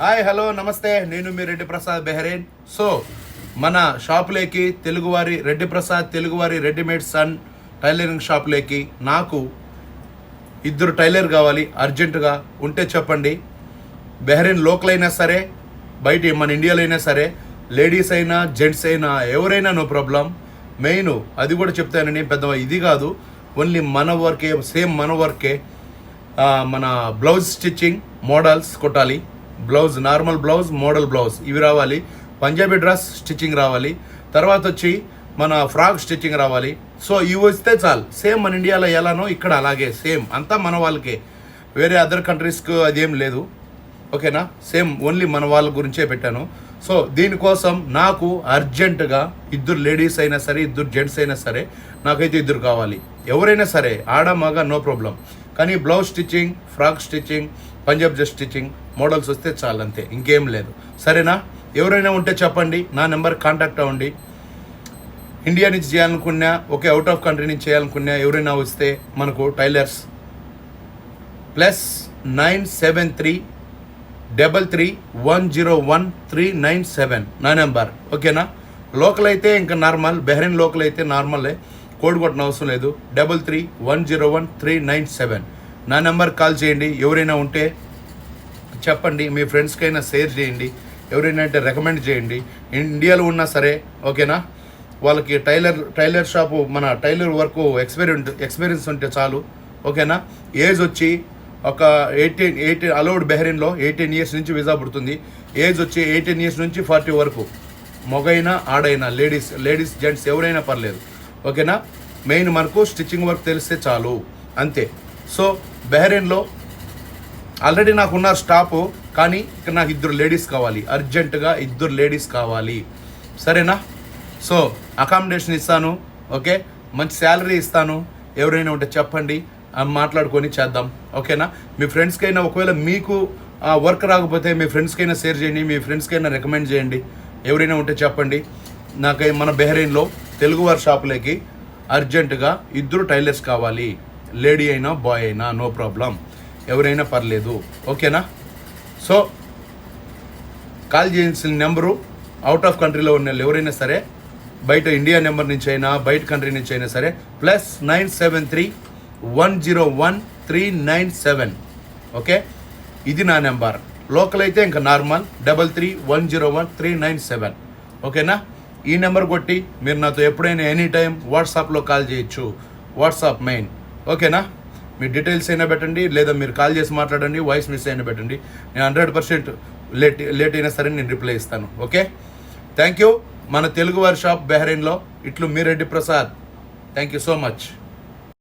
Hi hello namaste. నేను మీ Reddy Prasad Bahrain. So మన షాప్లోకి తెలుగువారి రెడ్డి ప్రసాద్ తెలుగువారి రెడీమేడ్ సన్ టైలరింగ్ షాప్లోకి నాకు ఇద్దరు టైలర్ కావాలి అర్జెంటుగా ఉంటే చెప్పండి. బెహరీన్ లోకల్ అయినా సరే బయట మన ఇండియాలో అయినా సరే లేడీస్ అయినా జెంట్స్ అయినా ఎవరైనా నో ప్రాబ్లం. మెయిన్ అది కూడా చెప్తానని పెద్ద ఇది కాదు. ఓన్లీ మన వర్కే సేమ్ మన వర్కే. మన బ్లౌజ్ స్టిచ్చింగ్ మోడల్స్ కొట్టాలి. Blouse normal blouse model blouse. ఇవి రావాలి. పంజాబీ డ్రెస్ స్టిచ్చింగ్ రావాలి. తర్వాత వచ్చి మన ఫ్రాక్ స్టిచ్చింగ్ రావాలి. సో ఇవి వస్తే చాలు. సేమ్ మన ఇండియాలో ఎలానో ఇక్కడ అలాగే సేమ్. అంతా మన వాళ్ళకే. వేరే అదర్ కంట్రీస్కి అదేం లేదు. ఓకేనా? సేమ్ ఓన్లీ మన వాళ్ళ గురించే పెట్టాను. సో దీనికోసం నాకు అర్జెంటుగా ఇద్దరు లేడీస్ అయినా సరే ఇద్దరు జెంట్స్ అయినా సరే నాకైతే ఇద్దరు కావాలి. ఎవరైనా సరే ఆడ మగ నో ప్రాబ్లం. కానీ blouse stitching frock stitching Punjab just stitching models వస్తే చాలు అంతే ఇంకేం లేదు. సరేనా? ఎవరైనా ఉంటే చెప్పండి నా నెంబర్ కాంటాక్ట్ అవ్వండి. ఇండియా నుంచి చేయాలనుకున్నా ఓకే అవుట్ ఆఫ్ కంట్రీ నుంచి చేయాలనుకున్నా ఎవరైనా వస్తే మనకు tailors plus nine seven three double three one zero one three nine seven నా నెంబర్. ఓకేనా? లోకల్ అయితే ఇంకా నార్మల్ బెహ్రెన్ లోకల్ అయితే నార్మలే. కోడ్ కొట్టిన అవసరం లేదు. Double three one zero one three nine seven. నా నెంబర్ కాల్ చేయండి. ఎవరైనా ఉంటే చెప్పండి. మీ ఫ్రెండ్స్కైనా షేర్ చేయండి. ఎవరైనా అంటే రికమెండ్ చేయండి. ఇండియాలో ఉన్నా సరే ఓకేనా? వాళ్ళకి టైలర్ టైలర్ షాపు మన టైలర్ వర్క్ ఎక్స్పీరియన్స్ ఎక్స్పీరియన్స్ ఉంటే చాలు. ఓకేనా? ఏజ్ వచ్చి ఒక ఎయిటీన్ ఎయిటీన్ అలౌడ్ బెహరీన్లో ఎయిటీన్ ఇయర్స్ నుంచి వీసా పుడుతుంది. ఏజ్ వచ్చి ఎయిటీన్ ఇయర్స్ నుంచి ఫార్టీ వరకు. మొగైనా ఆడైనా లేడీస్ లేడీస్ జెంట్స్ ఎవరైనా పర్లేదు. ఓకేనా? మెయిన్ మనకు స్టిచ్చింగ్ వర్క్ తెలిస్తే చాలు. అంతే. సో బెహరీన్లో ఆల్రెడీ నాకు ఉన్నారు స్టాపు కానీ ఇక్కడ నాకు ఇద్దరు లేడీస్ కావాలి. అర్జెంటుగా ఇద్దరు లేడీస్ కావాలి. సరేనా? సో అకామిడేషన్ ఇస్తాను ఓకే? మంచి శాలరీ ఇస్తాను. ఎవరైనా ఉంటే చెప్పండి. మాట్లాడుకొని చేద్దాం. ఓకేనా? మీ ఫ్రెండ్స్కైనా ఒకవేళ మీకు ఆ వర్క్ రాకపోతే మీ ఫ్రెండ్స్కైనా షేర్ చేయండి. మీ ఫ్రెండ్స్కైనా రికమెండ్ చేయండి. ఎవరైనా ఉంటే చెప్పండి. నాకు మన బెహరీన్లో తెలుగువారి షాపులకి అర్జెంటుగా ఇద్దరు టైలర్స్ కావాలి. లేడీ అయినా బాయ్ అయినా నో ప్రాబ్లం. ఎవరైనా పర్లేదు. ఓకేనా? సో కాల్ చేయాల్సిన నెంబరు అవుట్ ఆఫ్ కంట్రీలో ఉన్న వాళ్ళు ఎవరైనా సరే బయట ఇండియా నెంబర్ నుంచి అయినా బయట కంట్రీ నుంచి అయినా సరే plus nine seven three one zero one three nine seven okay? ఇది నా నెంబర్. లోకల్ అయితే ఇంకా normal double three one zero one three nine seven ఓకేనా? ఈ నెంబర్ కొట్టి మీరు నాతో ఎప్పుడైనా ఎనీ టైం వాట్సాప్లో కాల్ చేయొచ్చు. వాట్సాప్ మెయిన్ ఓకేనా? మీ డీటెయిల్స్ అయినా పెట్టండి లేదా మీరు కాల్ చేసి మాట్లాడండి వాయిస్ మిస్ అయినా పెట్టండి. నేను హండ్రెడ్ పర్సెంట్ లేట్ లేట్ అయినా సరే నేను రిప్లై ఇస్తాను ఓకే? థ్యాంక్ యూ మన తెలుగువారి షాప్ బెహరీన్లో ఇట్లు Meereddy Prasad. Thank you so much